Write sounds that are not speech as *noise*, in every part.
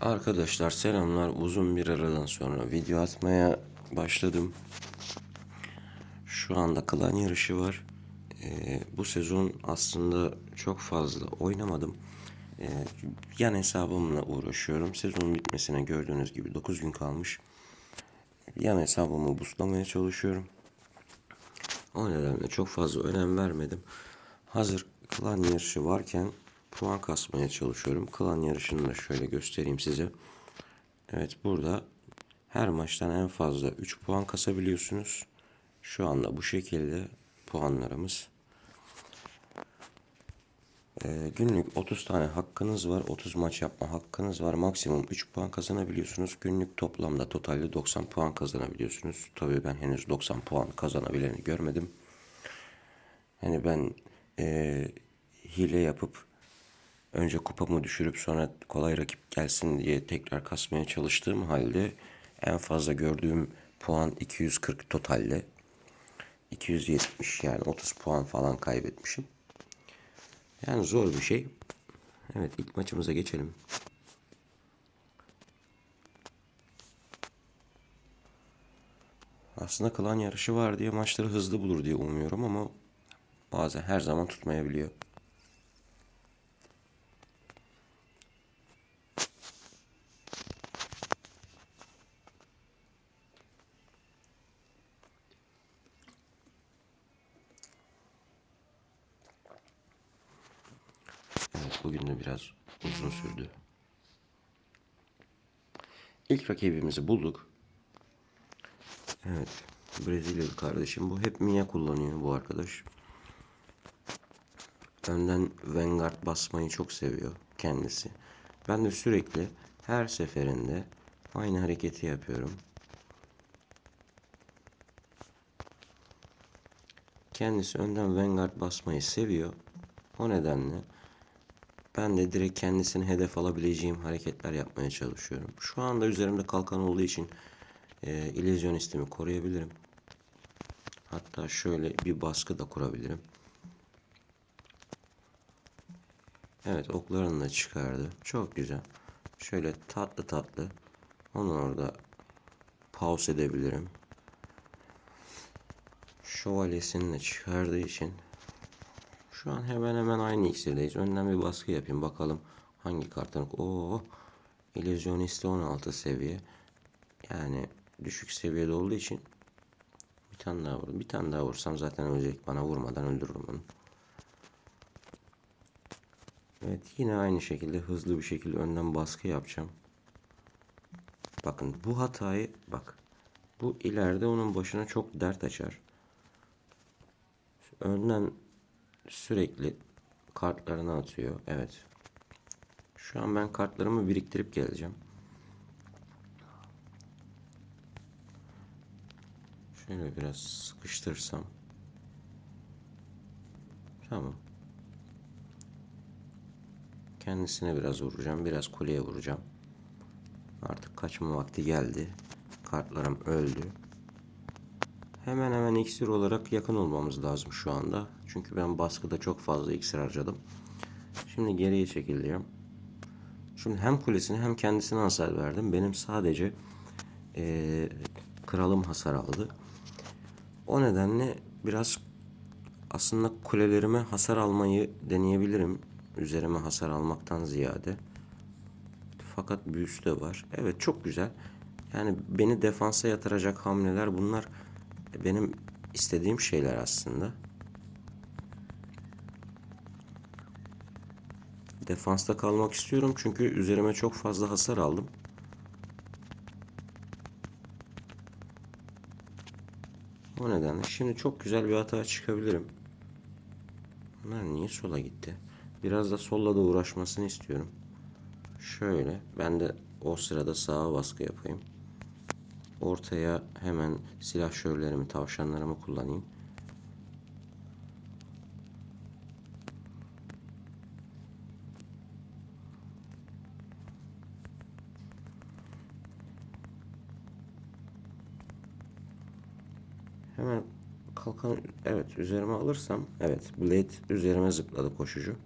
Arkadaşlar selamlar. Uzun bir aradan sonra video atmaya başladım. Şu anda klan yarışı var. Ee, bu sezon aslında çok fazla oynamadım. Ee, yan hesabımla uğraşıyorum. Sezonun bitmesine gördüğünüz gibi 9 gün kalmış. Yan hesabımı buslamaya çalışıyorum. O nedenle çok fazla önem vermedim. Hazır klan yarışı varken puan kasmaya çalışıyorum. Klan yarışını da şöyle göstereyim size. Evet burada her maçtan en fazla 3 puan kasabiliyorsunuz. Şu anda bu şekilde puanlarımız. Ee, günlük 30 tane hakkınız var. 30 maç yapma hakkınız var. Maksimum 3 puan kazanabiliyorsunuz. Günlük toplamda totalde 90 puan kazanabiliyorsunuz. Tabii ben henüz 90 puan kazanabileni görmedim. Hani ben eee, hile yapıp önce kupamı düşürüp sonra kolay rakip gelsin diye tekrar kasmaya çalıştığım halde en fazla gördüğüm puan 240 totalde. 270 yani 30 puan falan kaybetmişim. Yani zor bir şey. Evet ilk maçımıza geçelim. Aslında klan yarışı var diye maçları hızlı bulur diye umuyorum ama bazen her zaman tutmayabiliyor. Evet bugün de biraz uzun sürdü. İlk rakibimizi bulduk. Evet. Brezilyalı kardeşim bu. Hep Mia kullanıyor bu arkadaş. Önden Vanguard basmayı çok seviyor kendisi. Ben de sürekli her seferinde aynı hareketi yapıyorum. Kendisi önden Vanguard basmayı seviyor. O nedenle ben de direkt kendisini hedef alabileceğim hareketler yapmaya çalışıyorum. Şu anda üzerimde kalkan olduğu için e, illüzyonistimi koruyabilirim. Hatta şöyle bir baskı da kurabilirim. Evet oklarını da çıkardı. Çok güzel. Şöyle tatlı tatlı onu orada pause edebilirim. Şövalyesini de çıkardığı için şu an hemen hemen aynı iksirdeyiz. Önden bir baskı yapayım bakalım hangi kartın. Oo, illüzyonisti 16 seviye. Yani düşük seviyede olduğu için bir tane daha vurdum. Bir tane daha vursam zaten ölecek. Bana vurmadan öldürürüm onu. Evet yine aynı şekilde hızlı bir şekilde önden baskı yapacağım. Bakın bu hatayı bak. Bu ileride onun başına çok dert açar. Önden sürekli kartlarını atıyor. Evet. Şu an ben kartlarımı biriktirip geleceğim. Şöyle biraz sıkıştırsam. Tamam. Kendisine biraz vuracağım. Biraz kuleye vuracağım. Artık kaçma vakti geldi. Kartlarım öldü. Hemen hemen iksir olarak yakın olmamız lazım şu anda. Çünkü ben baskıda çok fazla iksir harcadım. Şimdi geriye çekileceğim. Şimdi hem kulesine hem kendisine hasar verdim. Benim sadece eee, kralım hasar aldı. O nedenle biraz aslında kulelerime hasar almayı deneyebilirim. Üzerime hasar almaktan ziyade. Fakat büyüsü de var. Evet çok güzel. Yani beni defansa yatıracak hamleler bunlar benim istediğim şeyler aslında. Defansta kalmak istiyorum çünkü üzerime çok fazla hasar aldım. O nedenle şimdi çok güzel bir hata çıkabilirim. Bunlar niye sola gitti? Biraz da solla da uğraşmasını istiyorum. Şöyle ben de o sırada sağa baskı yapayım. Ortaya hemen silah şörlerimi, tavşanlarımı kullanayım. Hemen kalkan evet üzerime alırsam evet blade üzerime zıpladı koşucu.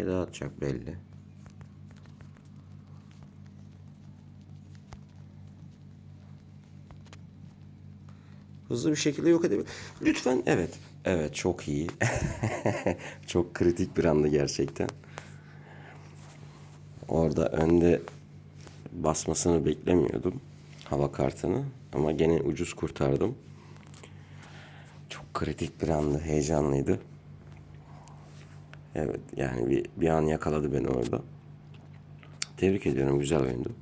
şey daha atacak belli. Hızlı bir şekilde yok edebilir. Lütfen evet. Evet çok iyi. *laughs* çok kritik bir anda gerçekten. Orada önde basmasını beklemiyordum. Hava kartını. Ama gene ucuz kurtardım. Çok kritik bir andı. Heyecanlıydı. Evet yani bir, bir an yakaladı beni orada. Tebrik ediyorum. Güzel oyundu.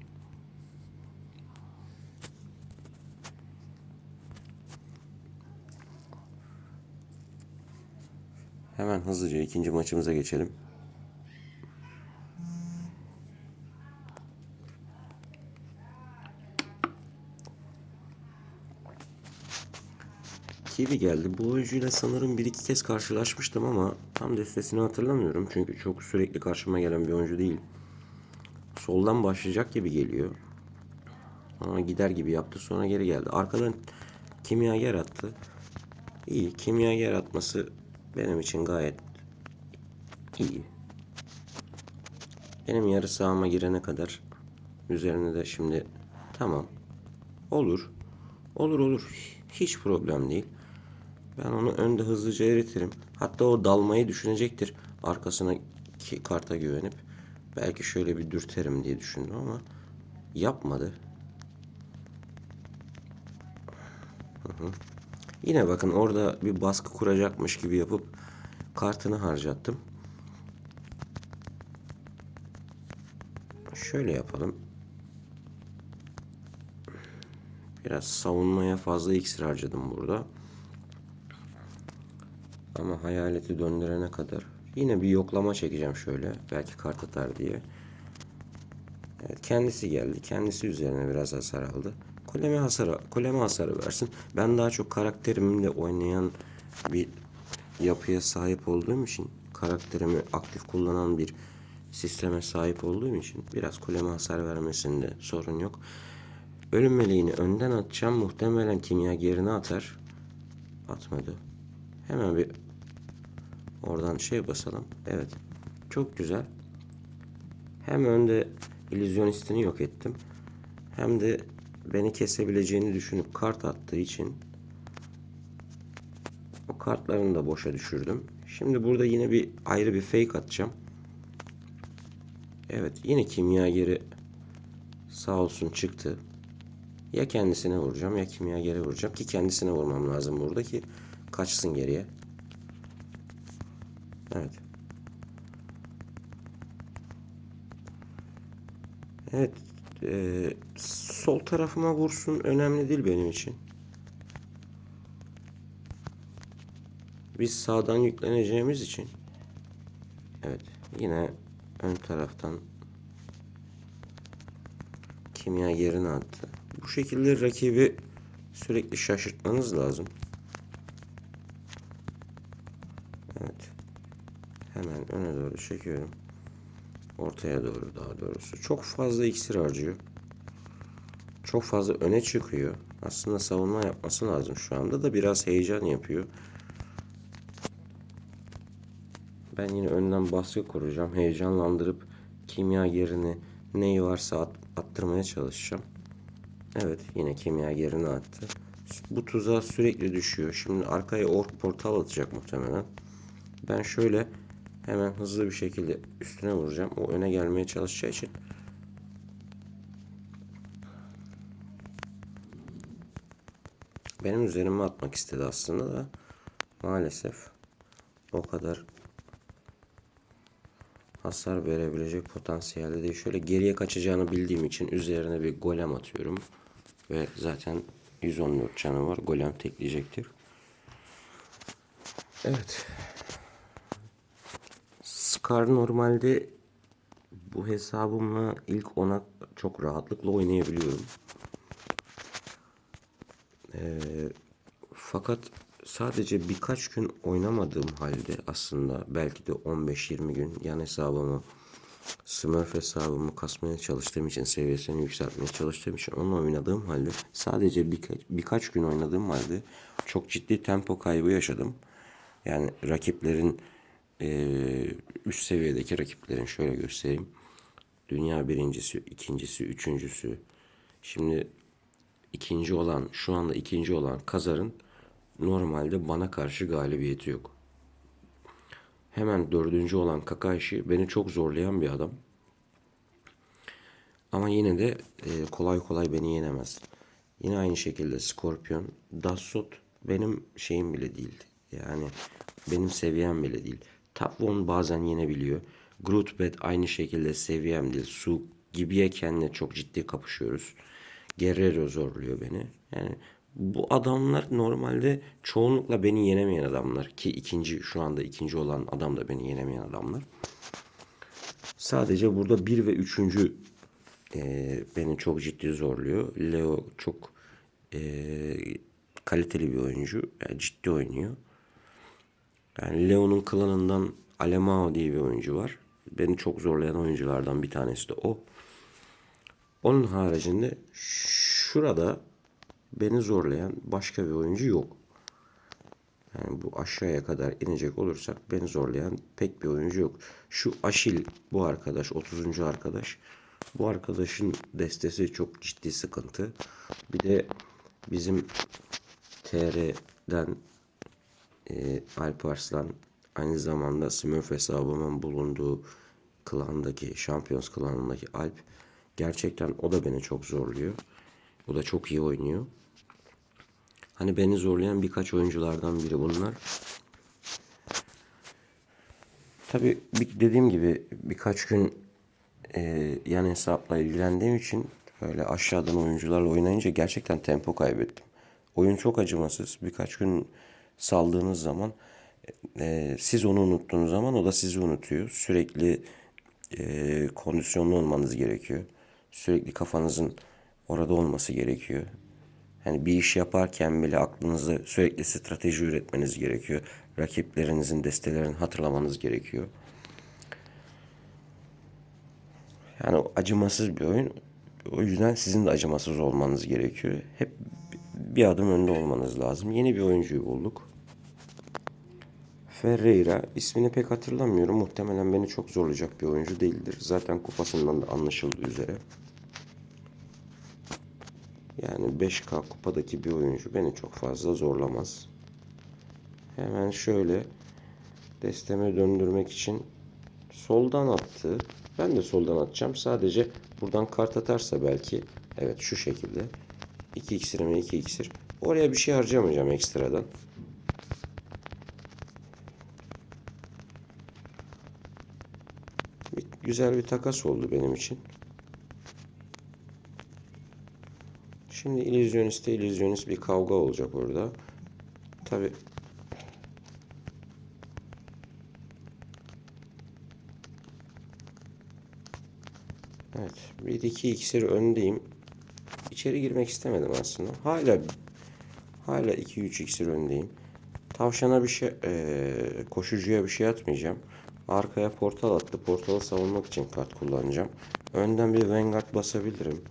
Hemen hızlıca ikinci maçımıza geçelim. Kiwi geldi. Bu oyuncuyla sanırım bir iki kez karşılaşmıştım ama tam destesini hatırlamıyorum. Çünkü çok sürekli karşıma gelen bir oyuncu değil. Soldan başlayacak gibi geliyor. Ama gider gibi yaptı sonra geri geldi. Arkadan kimyager attı. İyi. Kimyager atması benim için gayet iyi. Benim yarı sahama girene kadar üzerine de şimdi tamam. Olur. Olur olur. Hiç problem değil. Ben onu önde hızlıca eritirim. Hatta o dalmayı düşünecektir. Arkasına karta güvenip. Belki şöyle bir dürterim diye düşündüm ama yapmadı. Yine bakın orada bir baskı kuracakmış gibi yapıp kartını harcattım. Şöyle yapalım. Biraz savunmaya fazla iksir harcadım burada. Ama hayaleti döndürene kadar yine bir yoklama çekeceğim şöyle. Belki kart atar diye. Evet kendisi geldi. Kendisi üzerine biraz hasar aldı. Kuleme hasarı, kuleme hasarı versin. Ben daha çok karakterimle oynayan bir yapıya sahip olduğum için karakterimi aktif kullanan bir sisteme sahip olduğum için biraz kuleme hasar vermesinde sorun yok. Ölüm meleğini önden atacağım. Muhtemelen kimya gerine atar. Atmadı. Hemen bir oradan şey basalım. Evet. Çok güzel. Hem önde illüzyonistini yok ettim. Hem de beni kesebileceğini düşünüp kart attığı için o kartlarını da boşa düşürdüm. Şimdi burada yine bir ayrı bir fake atacağım. Evet yine kimyageri sağ olsun çıktı. Ya kendisine vuracağım ya kimyagere vuracağım ki kendisine vurmam lazım burada ki kaçsın geriye. Evet. Evet. Eee, sol tarafıma vursun önemli değil benim için. Biz sağdan yükleneceğimiz için. Evet. Yine ön taraftan kimya yerine attı. Bu şekilde rakibi sürekli şaşırtmanız lazım. Evet. Hemen öne doğru çekiyorum. Ortaya doğru daha doğrusu. Çok fazla iksir harcıyor. Çok fazla öne çıkıyor. Aslında savunma yapması lazım şu anda da biraz heyecan yapıyor. Ben yine önden baskı kuracağım. Heyecanlandırıp kimya yerine neyi varsa at- attırmaya çalışacağım. Evet yine kimya yerine attı. Bu tuzağa sürekli düşüyor. Şimdi arkaya ork portal atacak muhtemelen. Ben şöyle hemen hızlı bir şekilde üstüne vuracağım. O öne gelmeye çalışacağı için. Benim üzerime atmak istedi aslında da maalesef o kadar hasar verebilecek potansiyelde değil. Şöyle geriye kaçacağını bildiğim için üzerine bir golem atıyorum. Ve zaten 114 canı var. Golem tekleyecektir. Evet. Scar normalde bu hesabımla ilk ona çok rahatlıkla oynayabiliyorum. Ee, fakat sadece birkaç gün oynamadığım halde aslında belki de 15-20 gün yan hesabımı Smurf hesabımı kasmaya çalıştığım için seviyesini yükseltmeye çalıştığım için onunla oynadığım halde sadece birkaç, birkaç gün oynadığım halde çok ciddi tempo kaybı yaşadım. Yani rakiplerin eee, üst seviyedeki rakiplerin şöyle göstereyim. Dünya birincisi, ikincisi, üçüncüsü. Şimdi ikinci olan, şu anda ikinci olan Kazar'ın normalde bana karşı galibiyeti yok. Hemen dördüncü olan Kakashi beni çok zorlayan bir adam. Ama yine de e, kolay kolay beni yenemez. Yine aynı şekilde Scorpion, Dassault benim şeyim bile değil. Yani benim seviyem bile değil. Tapwon bazen yenebiliyor. Grootbet aynı şekilde seviyem değil. Su gibiye kendine çok ciddi kapışıyoruz. Guerrero zorluyor beni. Yani bu adamlar normalde çoğunlukla beni yenemeyen adamlar. Ki ikinci şu anda ikinci olan adam da beni yenemeyen adamlar. Sadece burada bir ve üçüncü e, beni çok ciddi zorluyor. Leo çok e, kaliteli bir oyuncu. Yani ciddi oynuyor. Yani Leo'nun klanından Alemao diye bir oyuncu var. Beni çok zorlayan oyunculardan bir tanesi de o. Onun haricinde şurada beni zorlayan başka bir oyuncu yok. Yani bu aşağıya kadar inecek olursak beni zorlayan pek bir oyuncu yok. Şu Aşil bu arkadaş 30. arkadaş. Bu arkadaşın destesi çok ciddi sıkıntı. Bir de bizim TR'den e, Alp Arslan aynı zamanda Smurf hesabımın bulunduğu klandaki Champions klanındaki Alp gerçekten o da beni çok zorluyor. O da çok iyi oynuyor. Hani beni zorlayan birkaç oyunculardan biri bunlar. Tabii bir- dediğim gibi birkaç gün e, yan hesapla ilgilendiğim için böyle aşağıdan oyuncularla oynayınca gerçekten tempo kaybettim. Oyun çok acımasız. Birkaç gün saldığınız zaman e, siz onu unuttuğunuz zaman o da sizi unutuyor. Sürekli e, kondisyonlu olmanız gerekiyor. Sürekli kafanızın orada olması gerekiyor. Yani bir iş yaparken bile aklınızda sürekli strateji üretmeniz gerekiyor. Rakiplerinizin destelerini hatırlamanız gerekiyor. Yani acımasız bir oyun. O yüzden sizin de acımasız olmanız gerekiyor. Hep bir adım önde olmanız lazım. Yeni bir oyuncuyu bulduk. Ferreira ismini pek hatırlamıyorum. Muhtemelen beni çok zorlayacak bir oyuncu değildir. Zaten kupasından da anlaşıldığı üzere. Yani 5K kupadaki bir oyuncu beni çok fazla zorlamaz. Hemen şöyle desteme döndürmek için soldan attı. Ben de soldan atacağım. Sadece buradan kart atarsa belki evet şu şekilde 2 iksirime 2 iksir. Oraya bir şey harcamayacağım ekstradan. Bir- güzel bir takas oldu benim için. Şimdi illüzyoniste illüzyonist bir kavga olacak orada. Tabi Evet. Bir iki iksir öndeyim. İçeri girmek istemedim aslında. Hala hala 2-3 iksir öndeyim. Tavşana bir şey eee, koşucuya bir şey atmayacağım. Arkaya portal attı. Portalı savunmak için kart kullanacağım. Önden bir Vanguard basabilirim.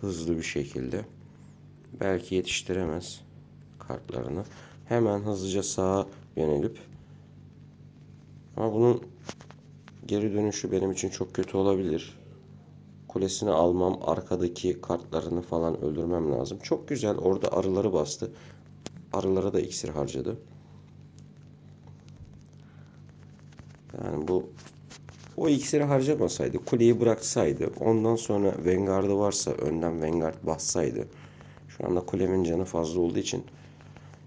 Hızlı bir şekilde. Belki yetiştiremez kartlarını. Hemen hızlıca sağa yönelip ama bunun geri dönüşü benim için çok kötü olabilir. Kulesini almam, arkadaki kartlarını falan öldürmem lazım. Çok güzel. Orada arıları bastı. Arılara da iksir harcadı. Yani bu o iksiri harcamasaydı, kuleyi bıraksaydı, ondan sonra Vanguard'ı varsa önden Vanguard bassaydı. Şu anda kulemin canı fazla olduğu için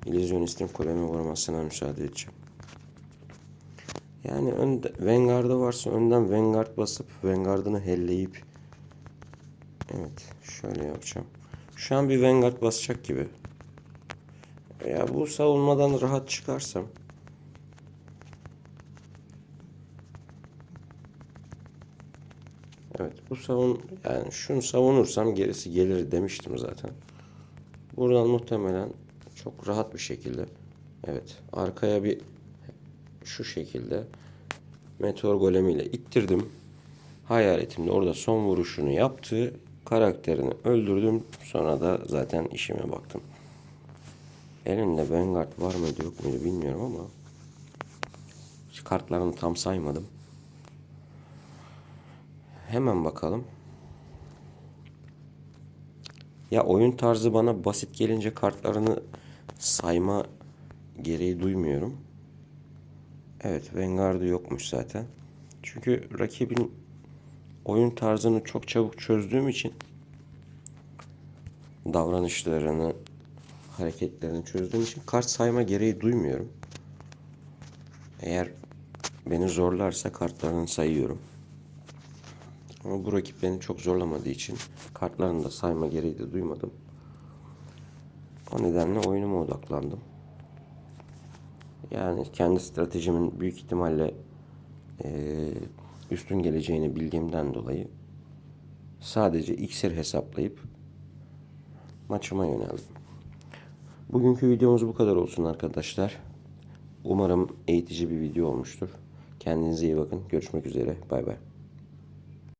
İllüzyonistin kulemi vurmasına müsaade edeceğim. Yani önde, Vanguard'ı varsa önden Vanguard basıp Vanguard'ını helleyip Evet şöyle yapacağım. Şu an bir Vanguard basacak gibi. Ya bu savunmadan rahat çıkarsam Evet bu savun yani şunu savunursam gerisi gelir demiştim zaten. Buradan muhtemelen çok rahat bir şekilde evet arkaya bir şu şekilde meteor golemiyle ittirdim. Hayaletim de orada son vuruşunu yaptı. Karakterini öldürdüm. Sonra da zaten işime baktım. Elimde Vanguard var mıydı yok muydu bilmiyorum ama kartlarını tam saymadım. Hemen bakalım. Ya oyun tarzı bana basit gelince kartlarını sayma gereği duymuyorum. Evet, Vanguard'ı yokmuş zaten. Çünkü rakibin oyun tarzını çok çabuk çözdüğüm için davranışlarını, hareketlerini çözdüğüm için kart sayma gereği duymuyorum. Eğer beni zorlarsa kartlarını sayıyorum. Ama bu rakip beni çok zorlamadığı için kartlarını da sayma gereği de duymadım. O nedenle oyunuma odaklandım. Yani kendi stratejimin büyük ihtimalle eee, üstün geleceğini bildiğimden dolayı sadece iksir hesaplayıp maçıma yöneldim. Bugünkü videomuz bu kadar olsun arkadaşlar. Umarım eğitici bir video olmuştur. Kendinize iyi bakın. Görüşmek üzere. Bay bay.